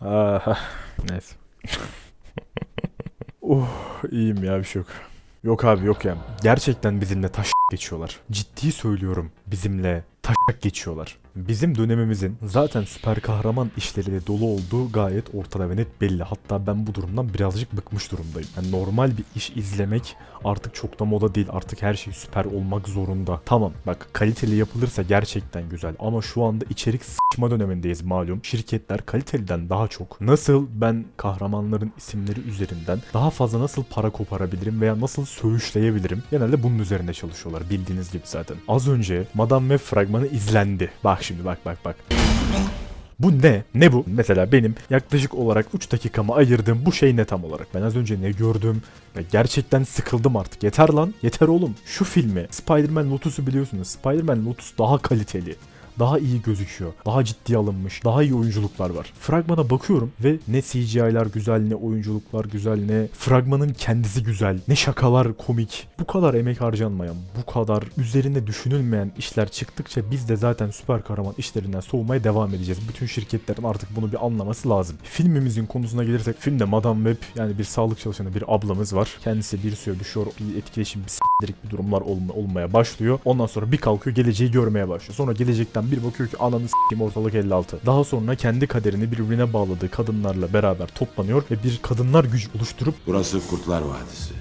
Aha, neyse. oh iyiyim ya bir şey yok. Yok abi yok ya. Gerçekten bizimle taş geçiyorlar. Ciddi söylüyorum bizimle taş geçiyorlar. Bizim dönemimizin zaten süper kahraman işleriyle dolu olduğu gayet ortada ve net belli. Hatta ben bu durumdan birazcık bıkmış durumdayım. Yani normal bir iş izlemek artık çok da moda değil. Artık her şey süper olmak zorunda. Tamam bak kaliteli yapılırsa gerçekten güzel. Ama şu anda içerik sıçma dönemindeyiz malum. Şirketler kaliteliden daha çok nasıl ben kahramanların isimleri üzerinden daha fazla nasıl para koparabilirim veya nasıl söğüşleyebilirim genelde bunun üzerinde çalışıyorlar bildiğiniz gibi zaten. Az önce Madame Web fragmanı izlendi. Bak şimdi bak bak bak. Bu ne? Ne bu? Mesela benim yaklaşık olarak 3 dakikamı ayırdığım bu şey ne tam olarak? Ben az önce ne gördüm? Ya gerçekten sıkıldım artık. Yeter lan. Yeter oğlum. Şu filmi Spider-Man Lotus'u biliyorsunuz. Spider-Man Lotus daha kaliteli daha iyi gözüküyor. Daha ciddi alınmış. Daha iyi oyunculuklar var. Fragmana bakıyorum ve ne CGI'lar güzel ne oyunculuklar güzel ne fragmanın kendisi güzel. Ne şakalar komik. Bu kadar emek harcanmayan, bu kadar üzerine düşünülmeyen işler çıktıkça biz de zaten süper kahraman işlerinden soğumaya devam edeceğiz. Bütün şirketlerin artık bunu bir anlaması lazım. Filmimizin konusuna gelirsek filmde Madame Web yani bir sağlık çalışanı bir ablamız var. Kendisi bir süre düşüyor, bir etkileşim, bir s**lerik bir durumlar olma, olmaya başlıyor. Ondan sonra bir kalkıyor geleceği görmeye başlıyor. Sonra gelecekten bir bakıyor ki ananı s**eyim ortalık 56. Daha sonra kendi kaderini birbirine bağladığı kadınlarla beraber toplanıyor ve bir kadınlar gücü oluşturup Burası Kurtlar Vadisi.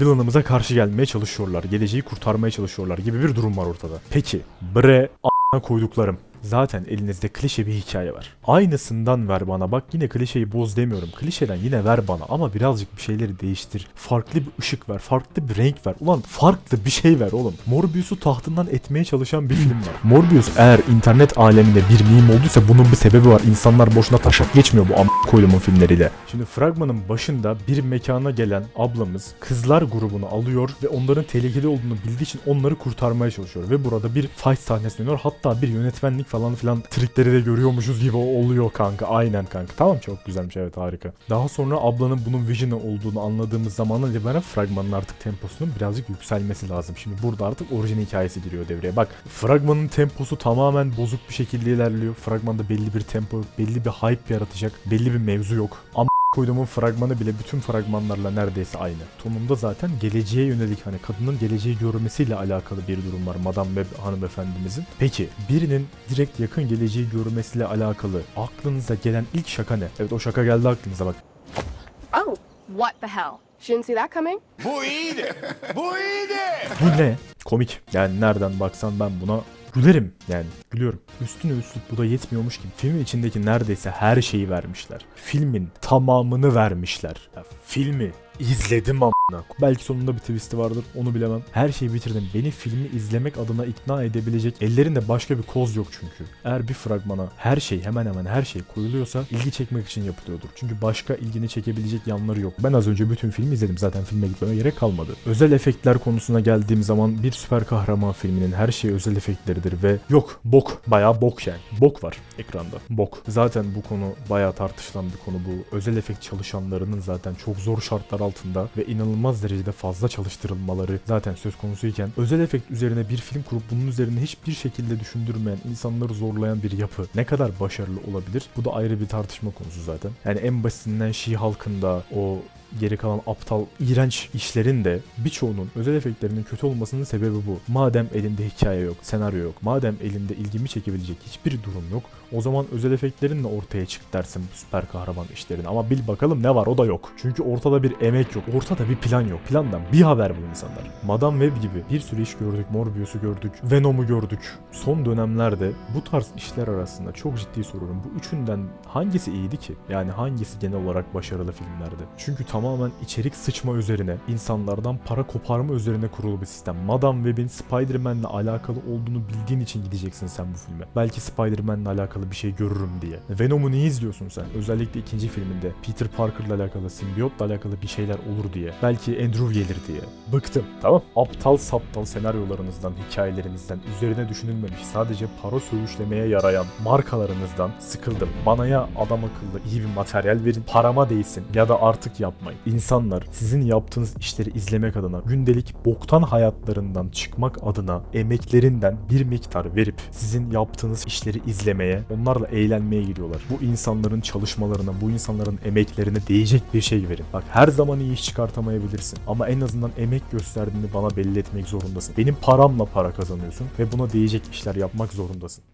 villainımıza karşı gelmeye çalışıyorlar. Geleceği kurtarmaya çalışıyorlar gibi bir durum var ortada. Peki bre a**ına koyduklarım. Zaten elinizde klişe bir hikaye var. Aynısından ver bana. Bak yine klişeyi boz demiyorum. Klişeden yine ver bana ama birazcık bir şeyleri değiştir. Farklı bir ışık ver. Farklı bir renk ver. Ulan farklı bir şey ver oğlum. Morbius'u tahtından etmeye çalışan bir film var. Morbius eğer internet aleminde bir meme olduysa bunun bir sebebi var. İnsanlar boşuna taşak geçmiyor bu am koyduğumun filmleriyle. Şimdi fragmanın başında bir mekana gelen ablamız kızlar grubunu alıyor ve onların tehlikeli olduğunu bildiği için onları kurtarmaya çalışıyor. Ve burada bir fight sahnesi dönüyor. Hatta bir yönetmenlik falan filan trikleri de görüyormuşuz gibi oluyor kanka. Aynen kanka. Tamam çok güzelmiş evet harika. Daha sonra ablanın bunun vision'ı olduğunu anladığımız zamandan itibaren fragmanın artık temposunun birazcık yükselmesi lazım. Şimdi burada artık orijin hikayesi giriyor devreye. Bak fragmanın temposu tamamen bozuk bir şekilde ilerliyor. Fragmanda belli bir tempo belli bir hype yaratacak, belli bir mevzu yok. Ama koyduğumun fragmanı bile bütün fragmanlarla neredeyse aynı. Tonunda zaten geleceğe yönelik hani kadının geleceği görmesiyle alakalı bir durum var Madame Web hanımefendimizin. Peki birinin direkt yakın geleceği görmesiyle alakalı aklınıza gelen ilk şaka ne? Evet o şaka geldi aklınıza bak. Oh, what the hell? She didn't see that coming? Bu iyiydi. Bu iyiydi. Bu ne? Komik. Yani nereden baksan ben buna gülerim yani gülüyorum. Üstüne üstlük bu da yetmiyormuş gibi filmin içindeki neredeyse her şeyi vermişler. Filmin tamamını vermişler. Ya, filmi izledim amına. Belki sonunda bir twist'i vardır onu bilemem. Her şeyi bitirdim. Beni filmi izlemek adına ikna edebilecek ellerinde başka bir koz yok çünkü. Eğer bir fragmana her şey hemen hemen her şey koyuluyorsa ilgi çekmek için yapılıyordur. Çünkü başka ilgini çekebilecek yanları yok. Ben az önce bütün filmi izledim. Zaten filme gitmeme gerek kalmadı. Özel efektler konusuna geldiğim zaman bir süper kahraman filminin her şeyi özel efektleridir ve yok bok bayağı bok yani. Bok var ekranda. Bok. Zaten bu konu bayağı tartışılan bir konu bu. Özel efekt çalışanlarının zaten çok zor şartlar altında ve inanılmaz derecede fazla çalıştırılmaları zaten söz konusuyken özel efekt üzerine bir film kurup bunun üzerine hiçbir şekilde düşündürmeyen, insanları zorlayan bir yapı ne kadar başarılı olabilir? Bu da ayrı bir tartışma konusu zaten. Yani en basitinden She Hulk'ın da o geri kalan aptal, iğrenç işlerin de birçoğunun özel efektlerinin kötü olmasının sebebi bu. Madem elinde hikaye yok, senaryo yok, madem elinde ilgimi çekebilecek hiçbir durum yok, o zaman özel efektlerinle ortaya çık dersin bu süper kahraman işlerini. Ama bil bakalım ne var o da yok. Çünkü ortada bir emek yok, ortada bir plan yok. Plandan bir haber bu insanlar. Madame Web gibi bir sürü iş gördük, Morbius'u gördük, Venom'u gördük. Son dönemlerde bu tarz işler arasında çok ciddi soruyorum. Bu üçünden hangisi iyiydi ki? Yani hangisi genel olarak başarılı filmlerdi? Çünkü tamamen içerik sıçma üzerine, insanlardan para koparma üzerine kurulu bir sistem. Madame Web'in Spider-Man'le alakalı olduğunu bildiğin için gideceksin sen bu filme. Belki Spider-Man'le alakalı bir şey görürüm diye. Venom'u niye izliyorsun sen? Özellikle ikinci filminde Peter Parker'la alakalı, simbiyotla alakalı bir şeyler olur diye. Belki Andrew gelir diye. Bıktım. Tamam. Aptal saptal senaryolarınızdan, hikayelerinizden, üzerine düşünülmemiş sadece para söğüşlemeye yarayan markalarınızdan sıkıldım. Bana ya adam akıllı iyi bir materyal verin, parama değsin ya da artık yapmayın. İnsanlar sizin yaptığınız işleri izlemek adına, gündelik boktan hayatlarından çıkmak adına emeklerinden bir miktar verip sizin yaptığınız işleri izlemeye Onlarla eğlenmeye giriyorlar. Bu insanların çalışmalarına, bu insanların emeklerine değecek bir şey verin. Bak her zaman iyi iş çıkartamayabilirsin. Ama en azından emek gösterdiğini bana belli etmek zorundasın. Benim paramla para kazanıyorsun ve buna değecek işler yapmak zorundasın.